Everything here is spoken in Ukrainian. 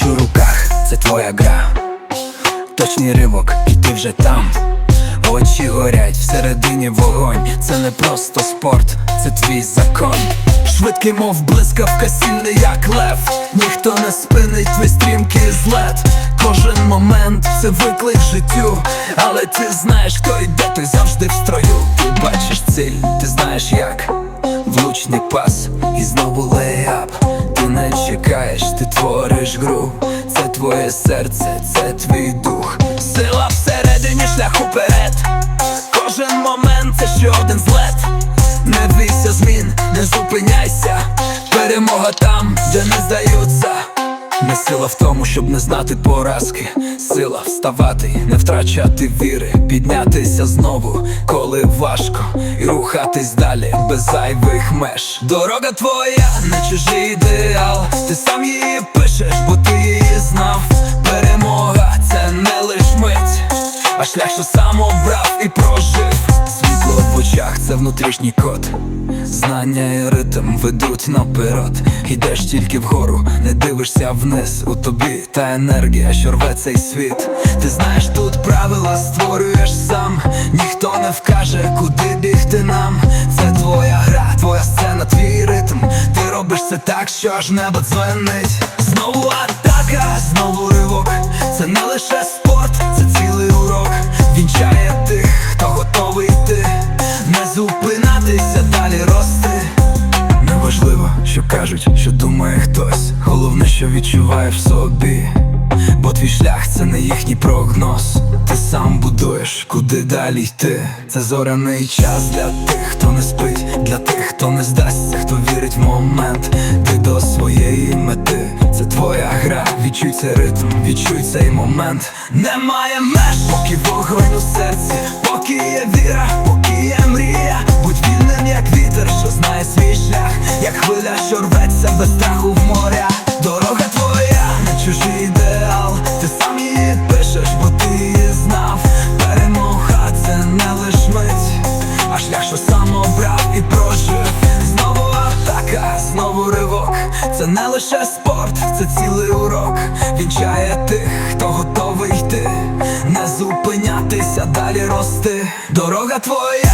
меч у руках, це твоя гра, точний ривок, і ти вже там. Очі горять всередині вогонь, це не просто спорт, це твій закон. Швидкий, мов блискавка, сильний, як лев, ніхто не спинить твій стрімкий злет. Кожен момент це виклик життю, але ти знаєш, хто йде, ти завжди в строю. Ти бачиш ціль, ти знаєш як влучний пас і знову лейап не чекаєш, ти твориш гру. Це твоє серце, це твій дух. Сила всередині шлях уперед. Кожен момент це ще один злет. Не бійся змін, не зупиняйся. Перемога там, де не здаються не сила в тому, щоб не знати поразки, сила вставати, не втрачати віри, піднятися знову, коли важко, і рухатись далі без зайвих меж. Дорога твоя, не чужий ідеал, ти сам а шлях, що сам обрав і прожив. Світло в очах це внутрішній код. Знання і ритм ведуть наперед Йдеш тільки вгору, не дивишся вниз у тобі та енергія, що рве цей світ. Ти знаєш, тут правила створюєш сам, ніхто не вкаже, куди бігти нам. Це твоя гра, твоя сцена, твій ритм. Ти робиш це так, що аж небо дзвенить. Знову атака, знову ривок. Це не лише спорт, кажуть, що думає хтось. Головне, що відчуває в собі. Бо твій шлях це не їхній прогноз. Ти сам будуєш, куди далі йти. Це зоряний час для тих, хто не спить, для тих, хто не здасться, хто вірить в момент. Ти до своєї мети. Це твоя гра, відчуй цей ритм, відчуй цей момент. Немає меж, поки вогонь у серці, поки є віра, поки є мрія. Це не лише спорт, це цілий урок. Вінчає тих, хто готовий йти, не зупинятися, далі рости. Дорога твоя,